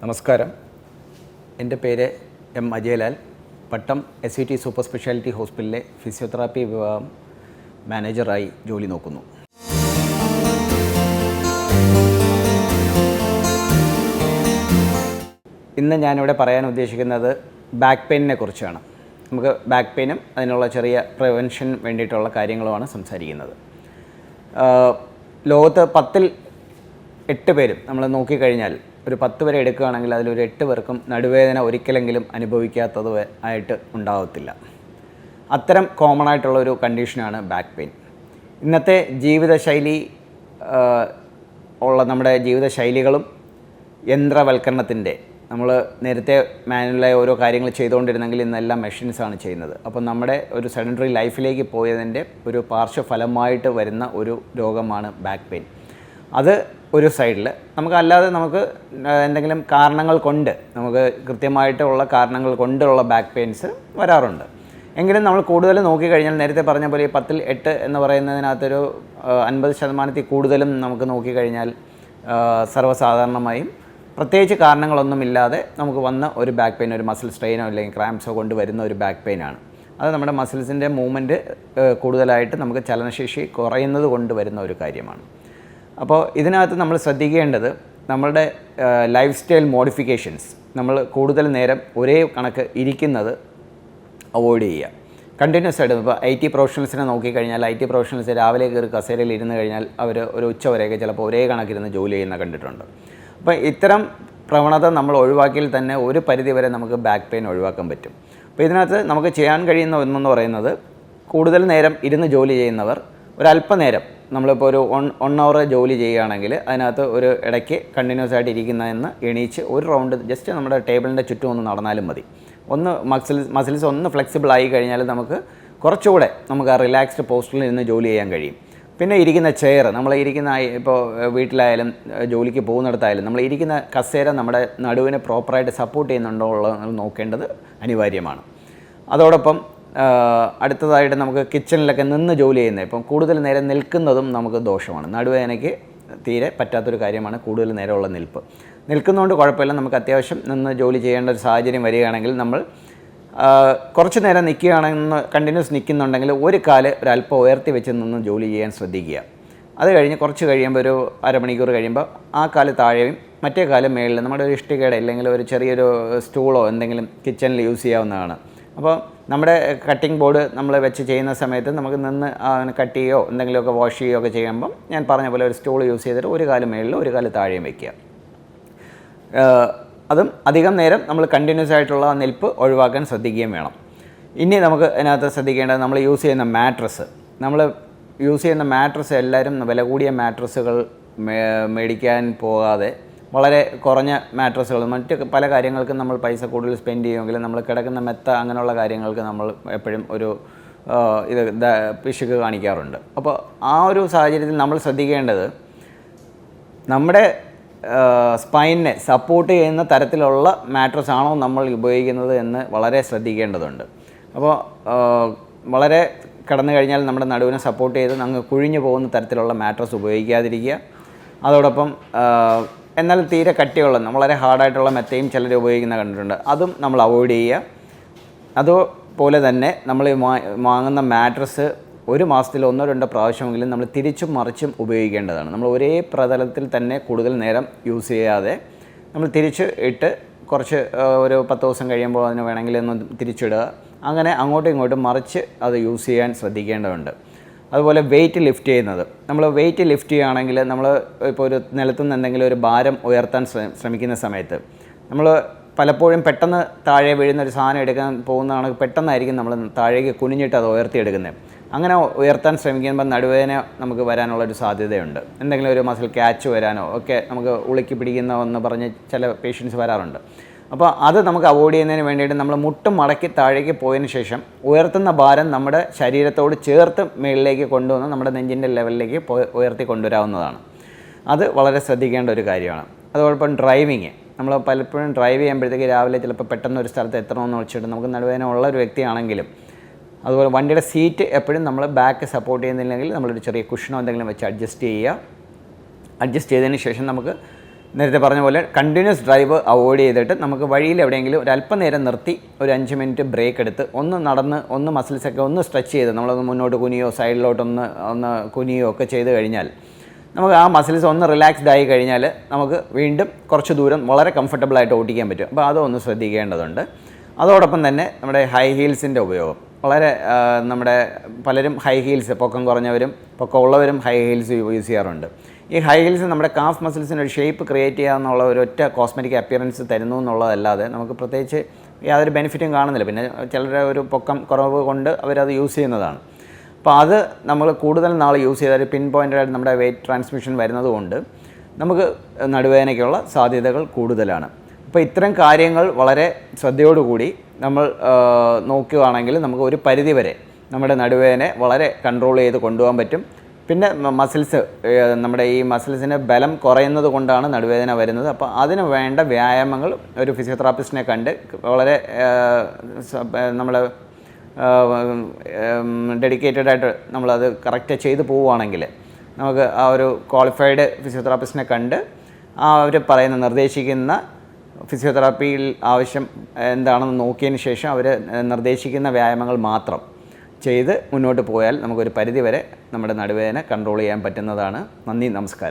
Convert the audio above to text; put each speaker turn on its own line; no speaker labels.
നമസ്കാരം. എന്റെ പേര് M Ajayalal. Pattom S C T super speciality ഹോസ്പിറ്റലിലെ ഫിസിയോതെറാപ്പി വിഭാഗം മാനേജറായി ജോലി നോക്കുന്നു. ഇന്ന് ഞാനിവിടെ പറയാൻ ഉദ്ദേശിക്കുന്നത് ബാക്ക് പെയിനിനെ കുറിച്ചാണ്. നമുക്ക് ബാക്ക് പെയിനും അതിനുള്ള ചെറിയ പ്രിവെൻഷൻ വേണ്ടിയിട്ടുള്ള കാര്യങ്ങളുമാണ് സംസാരിക്കുന്നത്. ലോകത്ത് പത്തിൽ എട്ട് പേരും നമ്മൾ നോക്കിക്കഴിഞ്ഞാൽ ഒരു പത്ത് പേരെ എടുക്കുകയാണെങ്കിൽ അതിലൊരു എട്ട് പേർക്കും നടുവേദന ഒരിക്കലെങ്കിലും അനുഭവിക്കാത്തത് ആയിട്ട് ഉണ്ടാകത്തില്ല അത്തരം കോമൺ ആയിട്ടുള്ള ഒരു കണ്ടീഷനാണ് ബാക്ക് പെയിൻ ഇന്നത്തെ ജീവിതശൈലി ഉള്ള നമ്മുടെ ജീവിതശൈലികളും യന്ത്രവൽക്കരണത്തിന്റെ. നമ്മൾ നേരത്തെ മാനുവലായ ഓരോ കാര്യങ്ങൾ ചെയ്തുകൊണ്ടിരുന്നെങ്കിൽ ഇന്നെല്ലാം മെഷീൻസാണ് ചെയ്യുന്നത്. അപ്പോൾ നമ്മുടെ ഒരു സെഡന്ററി ലൈഫിലേക്ക് പോയതിന്റെ ഒരു പാർശ്വഫലമായിട്ട് വരുന്ന ഒരു രോഗമാണ് ബാക്ക് പെയിൻ അത് ഒരു സൈഡിൽ നമുക്ക് അല്ലാതെ നമുക്ക് എന്തെങ്കിലും കാരണങ്ങൾ കൊണ്ട് നമുക്ക് കൃത്യമായിട്ടുള്ള കാരണങ്ങൾ കൊണ്ടുള്ള ബാക്ക് പെയിൻസ് വരാറുണ്ട്. എങ്കിലും നമ്മൾ കൂടുതൽ നോക്കിക്കഴിഞ്ഞാൽ നേരത്തെ പറഞ്ഞ പോലെ ഈ പത്തിൽ എട്ട് എന്ന് പറയുന്നതിനകത്തൊരു അൻപത് ശതമാനത്തിൽ കൂടുതലും നമുക്ക് നോക്കിക്കഴിഞ്ഞാൽ സർവസാധാരണമായും പ്രത്യേകിച്ച് കാരണങ്ങളൊന്നുമില്ലാതെ നമുക്ക് വന്ന ഒരു ബാക്ക് പെയിൻ ഒരു മസിൽ സ്ട്രെയിനോ അല്ലെങ്കിൽ ക്രാംസോ കൊണ്ട് വരുന്ന ഒരു ബാക്ക് പെയിനാണ് അത് നമ്മുടെ മസിൽസിന്റെ മൂവ്മെന്റ് കൂടുതലായിട്ട് നമുക്ക് ചലനശേഷി കുറയുന്നത് കൊണ്ട് വരുന്ന ഒരു കാര്യമാണ്. അപ്പോൾ ഇതിനകത്ത് നമ്മൾ ശ്രദ്ധിക്കേണ്ടത് നമ്മളുടെ ലൈഫ് സ്റ്റൈൽ മോഡിഫിക്കേഷൻസ് നമ്മൾ കൂടുതൽ നേരം ഒരേ കണക്ക് ഇരിക്കുന്നത് അവോയ്ഡ് ചെയ്യുക. കണ്ടിന്യൂസ് ആയിട്ട് ഇപ്പോൾ ഐ ടി പ്രൊഫഷണൽസിനെ നോക്കിക്കഴിഞ്ഞാൽ ഐ ടി പ്രൊഫഷണൽസ് രാവിലെ കയറി കസേരയിൽ ഇരുന്ന് കഴിഞ്ഞാൽ അവർ ഒരു ഉച്ച വരെയൊക്കെ ചിലപ്പോൾ ഒരേ കണക്കിരുന്ന് ജോലി ചെയ്യുന്ന കണ്ടിട്ടുണ്ട്. അപ്പോൾ ഇത്തരം പ്രവണത നമ്മൾ ഒഴിവാക്കിയാൽ തന്നെ ഒരു പരിധി വരെ നമുക്ക് ബാക്ക് പെയിൻ ഒഴിവാക്കാൻ പറ്റും. അപ്പോൾ ഇതിനകത്ത് നമുക്ക് ചെയ്യാൻ കഴിയുന്ന ഒന്നെന്ന് പറയുന്നത് കൂടുതൽ നേരം ഇരുന്ന് ജോലി ചെയ്യുന്നവർ ഒരല്പനേരം നമ്മളിപ്പോൾ ഒരു വൺ വൺ അവർ ജോലി ചെയ്യുകയാണെങ്കിൽ അതിനകത്ത് ഒരു ഇടയ്ക്ക് കണ്ടിന്യൂസ് ആയിട്ട് ഇരിക്കുന്നതെന്ന് എണീച്ച് ഒരു റൗണ്ട് ജസ്റ്റ് നമ്മുടെ ടേബിളിന്റെ ചുറ്റും ഒന്ന് നടന്നാലും മതി. ഒന്ന് മസിൽ മസിൽസ് ഒന്ന് ഫ്ലെക്സിബിൾ ആയി കഴിഞ്ഞാൽ നമുക്ക് കുറച്ചുകൂടെ നമുക്ക് ആ റിലാക്സ്ഡ് പോസ്റ്റിൽ ഇരുന്ന് ജോലി ചെയ്യാൻ കഴിയും. പിന്നെ ഇരിക്കുന്ന ചെയർ നമ്മൾ ഇരിക്കുന്ന ഇപ്പോൾ വീട്ടിലായാലും ജോലിക്ക് പോകുന്നിടത്തായാലും നമ്മൾ ഇരിക്കുന്ന കസേര നമ്മുടെ നടുവിനെ പ്രോപ്പറായിട്ട് സപ്പോർട്ട് ചെയ്യുന്നുണ്ടോ ഉള്ളത് നോക്കേണ്ടത് അനിവാര്യമാണ്. അതോടൊപ്പം അടുത്തതായിട്ട് നമുക്ക് കിച്ചണിലൊക്കെ നിന്ന് ജോലി ചെയ്യുന്നത്. ഇപ്പം കൂടുതൽ നേരം നിൽക്കുന്നതും നമുക്ക് ദോഷമാണ്. നടുവേദനയ്ക്ക് തീരെ പറ്റാത്തൊരു കാര്യമാണ് കൂടുതൽ നേരമുള്ള നിൽപ്പ്. നിൽക്കുന്നതുകൊണ്ട് കുഴപ്പമില്ല. നമുക്ക് അത്യാവശ്യം നിന്ന് ജോലി ചെയ്യേണ്ട ഒരു സാഹചര്യം വരികയാണെങ്കിൽ നമ്മൾ കുറച്ച് നേരം നിൽക്കുകയാണെന്ന് കണ്ടിന്യൂസ് നിൽക്കുന്നുണ്ടെങ്കിൽ ഒരു കാൽ ഒരല്പം ഉയർത്തി വെച്ച് നിന്ന് ജോലി ചെയ്യാൻ ശ്രദ്ധിക്കുക. അത് കഴിഞ്ഞ് കുറച്ച് കഴിയുമ്പോൾ ഒരു അരമണിക്കൂർ കഴിയുമ്പോൾ ആ കാൽ താഴെയും മറ്റേ കാൽ മേളിൽ നമ്മുടെ ഒരു ഇഷ്ടികയുടെ അല്ലെങ്കിൽ ഒരു ചെറിയൊരു സ്റ്റൂളോ എന്തെങ്കിലും കിച്ചണിൽ യൂസ് ചെയ്യാവുന്നതാണ്. അപ്പോൾ നമ്മുടെ കട്ടിംഗ് ബോർഡ് നമ്മൾ വെച്ച് ചെയ്യുന്ന സമയത്ത് നമുക്ക് നിന്ന് കട്ട് ചെയ്യുകയോ എന്തെങ്കിലുമൊക്കെ വാഷ് ചെയ്യുകയോ ഒക്കെ ചെയ്യുമ്പം ഞാൻ പറഞ്ഞ പോലെ ഒരു സ്റ്റൂൾ യൂസ് ചെയ്തിട്ട് ഒരു കാൽ മേളിൽ ഒരു കാൽ താഴെയും വയ്ക്കുക അതും അധികം നേരം നമ്മൾ കണ്ടിന്യൂസ് ആയിട്ടുള്ള നിൽപ്പ് ഒഴിവാക്കാൻ ശ്രദ്ധിക്കുകയും വേണം. ഇനി നമുക്ക് അതിനകത്ത് ശ്രദ്ധിക്കേണ്ടത് നമ്മൾ യൂസ് ചെയ്യുന്ന മാട്രസ് നമ്മൾ യൂസ് ചെയ്യുന്ന മാട്രസ് എല്ലാവരും വില കൂടിയ മാട്രസ്സുകൾ മേടിക്കാൻ പോകാതെ വളരെ കുറഞ്ഞ മാട്രസുകൾ മറ്റ് പല കാര്യങ്ങൾക്കും നമ്മൾ പൈസ കൂടുതൽ സ്പെൻഡ് ചെയ്യുമെങ്കിലും നമ്മൾ കിടക്കുന്ന മെത്ത അങ്ങനെയുള്ള കാര്യങ്ങൾക്ക് നമ്മൾ എപ്പോഴും ഒരു ഇത് പിശുക്ക് കാണിക്കാറുണ്ട്. അപ്പോൾ ആ ഒരു സാഹചര്യത്തിൽ നമ്മൾ ശ്രദ്ധിക്കേണ്ടത് നമ്മുടെ സ്പൈനെ സപ്പോർട്ട് ചെയ്യുന്ന തരത്തിലുള്ള മാട്രസ് ആണോ നമ്മൾ ഉപയോഗിക്കുന്നത് എന്ന് വളരെ ശ്രദ്ധിക്കേണ്ടതുണ്ട്. അപ്പോൾ വളരെ കിടന്നു കഴിഞ്ഞാൽ നമ്മുടെ നടുവിനെ സപ്പോർട്ട് ചെയ്ത് അങ്ങ് കുഴിഞ്ഞു പോകുന്ന തരത്തിലുള്ള മാട്രസ് ഉപയോഗിക്കാതിരിക്കുക. അതോടൊപ്പം എന്നാൽ തീരെ കട്ടിയുള്ള വളരെ ഹാർഡായിട്ടുള്ള മെത്തയും ചിലർ ഉപയോഗിക്കുന്ന കണ്ടിട്ടുണ്ട്. അതും നമ്മൾ അവോയ്ഡ് ചെയ്യുക. അതുപോലെ തന്നെ നമ്മൾ വാങ്ങുന്ന മാട്രസ് ഒരു മാസത്തിൽ ഒന്നോ രണ്ടോ പ്രാവശ്യമെങ്കിലും നമ്മൾ തിരിച്ചും മറിച്ചും ഉപയോഗിക്കേണ്ടതാണ്. നമ്മൾ ഒരേ പ്രതലത്തിൽ തന്നെ കൂടുതൽ നേരം യൂസ് ചെയ്യാതെ നമ്മൾ തിരിച്ച് ഇട്ട് കുറച്ച് ഒരു പത്ത് ദിവസം കഴിയുമ്പോൾ അതിന് വേണമെങ്കിൽ ഒന്ന് തിരിച്ചിടുക. അങ്ങനെ അങ്ങോട്ടും ഇങ്ങോട്ടും മറിച്ച് അത് യൂസ് ചെയ്യാൻ ശ്രദ്ധിക്കേണ്ടതുണ്ട്. അതുപോലെ വെയിറ്റ് ലിഫ്റ്റ് ചെയ്യുന്നത്. നമ്മൾ വെയിറ്റ് ലിഫ്റ്റ് ചെയ്യുകയാണെങ്കിൽ നമ്മൾ ഇപ്പോൾ ഒരു നിലത്തുനിന്ന് എന്തെങ്കിലും ഒരു ഭാരം ഉയർത്താൻ ശ്രമിക്കുന്ന സമയത്ത് നമ്മൾ പലപ്പോഴും പെട്ടെന്ന് താഴെ വീഴുന്ന ഒരു സാധനം എടുക്കാൻ പോകുന്നതാണ് പെട്ടെന്നായിരിക്കും നമ്മൾ താഴേക്ക് കുനിഞ്ഞിട്ട് അത് ഉയർത്തിയെടുക്കുന്നത്. അങ്ങനെ ഉയർത്താൻ ശ്രമിക്കുമ്പോൾ നടുവേദന നമുക്ക് വരാനുള്ള ഒരു സാധ്യതയുണ്ട്. എന്തെങ്കിലും ഒരു മസിൽ ക്യാച്ച് വരാനോ ഒക്കെ നമുക്ക് ഉളുക്കി പിടിക്കുന്ന എന്ന് പറഞ്ഞ് ചില പേഷ്യൻസ് വരാറുണ്ട്. അപ്പോൾ അത് നമുക്ക് അവോയ്ഡ് ചെയ്യുന്നതിന് വേണ്ടിയിട്ട് നമ്മൾ മുട്ടും മടക്കി താഴേക്ക് പോയതിന് ശേഷം ഉയർത്തുന്ന ഭാരം നമ്മുടെ ശരീരത്തോട് ചേർത്ത് മുകളിലേക്ക് കൊണ്ടുവന്ന് നമ്മുടെ നെഞ്ചിന്റെ ലെവലിലേക്ക് ഉയർത്തി കൊണ്ടുവരാവുന്നതാണ്. അത് വളരെ ശ്രദ്ധിക്കേണ്ട ഒരു കാര്യമാണ്. അതോടൊപ്പം ഡ്രൈവിങ്. നമ്മൾ പലപ്പോഴും ഡ്രൈവ് ചെയ്യുമ്പോഴത്തേക്ക് രാവിലെ ചിലപ്പോൾ പെട്ടെന്ന് ഒരു സ്ഥലത്ത് എത്തണമെന്ന് വെച്ചിട്ട് നമുക്ക് നടുവേദന ഉള്ള ഒരു വ്യക്തിയാണെങ്കിലും അതുപോലെ വണ്ടിയുടെ സീറ്റ് എപ്പോഴും നമ്മൾ ബാക്ക് സപ്പോർട്ട് ചെയ്യുന്നില്ലെങ്കിൽ നമ്മളൊരു ചെറിയ കുഷനോ എന്തെങ്കിലും വെച്ച് അഡ്ജസ്റ്റ് ചെയ്യുക. അഡ്ജസ്റ്റ് ചെയ്തതിന് ശേഷം നമുക്ക് നേരത്തെ പറഞ്ഞ പോലെ കണ്ടിന്യൂസ് ഡ്രൈവ് അവോയ്ഡ് ചെയ്തിട്ട് നമുക്ക് വഴിയിൽ എവിടെയെങ്കിലും ഒരു അല്പനേരം നിർത്തി ഒരു അഞ്ച് മിനിറ്റ് ബ്രേക്ക് എടുത്ത് ഒന്ന് നടന്ന് ഒന്ന് മസിൽസൊക്കെ ഒന്ന് സ്ട്രെച്ച് ചെയ്ത് നമ്മളൊന്ന് മുന്നോട്ട് കുനിയോ സൈഡിലോട്ടൊന്ന് ഒന്ന് കുനിയോ ഒക്കെ ചെയ്ത് കഴിഞ്ഞാൽ നമുക്ക് ആ മസിൽസ് ഒന്ന് റിലാക്സ്ഡ് ആയി കഴിഞ്ഞാൽ നമുക്ക് വീണ്ടും കുറച്ച് ദൂരം വളരെ കംഫർട്ടബിളായിട്ട് ഓടിക്കാൻ പറ്റും. അപ്പോൾ അതൊന്ന് ശ്രദ്ധിക്കേണ്ടതുണ്ട്. അതോടൊപ്പം തന്നെ നമ്മുടെ ഹൈ ഹീൽസിന്റെ ഉപയോഗം. വളരെ നമ്മുടെ പലരും ഹൈ ഹീൽസ് പൊക്കം കുറഞ്ഞവരും പൊക്കം ഉള്ളവരും ഹൈ ഹീൽസ് യൂസ് ചെയ്യാറുണ്ട്. ഈ ഹൈ ഹീൽസ് നമ്മുടെ കാഫ് മസിൽസിന് ഒരു ഷേപ്പ് ക്രിയേറ്റ് ചെയ്യുക എന്നുള്ള ഒരു ഒറ്റ കോസ്മെറ്റിക് അപ്പിയറൻസ് തരുന്നു എന്നുള്ളതല്ലാതെ നമുക്ക് പ്രത്യേകിച്ച് യാതൊരു ബെനിഫിറ്റും കാണുന്നില്ല. പിന്നെ ചിലരെ ഒരു പൊക്കം കുറവ് കൊണ്ട് അവരത് യൂസ് ചെയ്യുന്നതാണ്. അപ്പോൾ അത് നമ്മൾ കൂടുതൽ നാൾ യൂസ് ചെയ്താൽ പിൻ പോയിന്റായിട്ട് നമ്മുടെ വെയിറ്റ് ട്രാൻസ്മിഷൻ വരുന്നതുകൊണ്ട് നമുക്ക് നടുവേദനയ്ക്കുള്ള സാധ്യതകൾ കൂടുതലാണ്. അപ്പോൾ ഇത്തരം കാര്യങ്ങൾ വളരെ ശ്രദ്ധയോടുകൂടി നമ്മൾ നോക്കുകയാണെങ്കിൽ നമുക്ക് ഒരു പരിധി വരെ നമ്മുടെ നടുവേദനയെ വളരെ കൺട്രോൾ ചെയ്ത് കൊണ്ടുപോകാൻ പറ്റും. പിന്നെ മസിൽസ് നമ്മുടെ ഈ മസിൽസിന് ബലം കുറയുന്നത് കൊണ്ടാണ് നടുവേദന വരുന്നത്. അപ്പോൾ അതിന് വേണ്ട വ്യായാമങ്ങൾ ഒരു ഫിസിയോതെറാപ്പിസ്റ്റിനെ കണ്ട് വളരെ നമ്മൾ ഡെഡിക്കേറ്റഡ് ആയിട്ട് നമ്മളത് കറക്റ്റ് ചെയ്തു പോവുകയാണെങ്കിൽ നമുക്ക് ആ ഒരു ക്വാളിഫൈഡ് ഫിസിയോതെറാപ്പിസ്റ്റിനെ കണ്ട് ആ അവർ പറയുന്ന നിർദ്ദേശിക്കുന്ന ഫിസിയോതെറാപ്പിയിൽ ആവശ്യം എന്താണെന്ന് നോക്കിയതിന് ശേഷം അവർ നിർദ്ദേശിക്കുന്ന വ്യായാമങ്ങൾ മാത്രം ചെയ്ത് മുന്നോട്ട് പോയാൽ നമുക്കൊരു പരിധി വരെ നമ്മുടെ നടുവേദന കൺട്രോൾ ചെയ്യാൻ പറ്റുന്നതാണ്. നന്ദി നമസ്കാരം.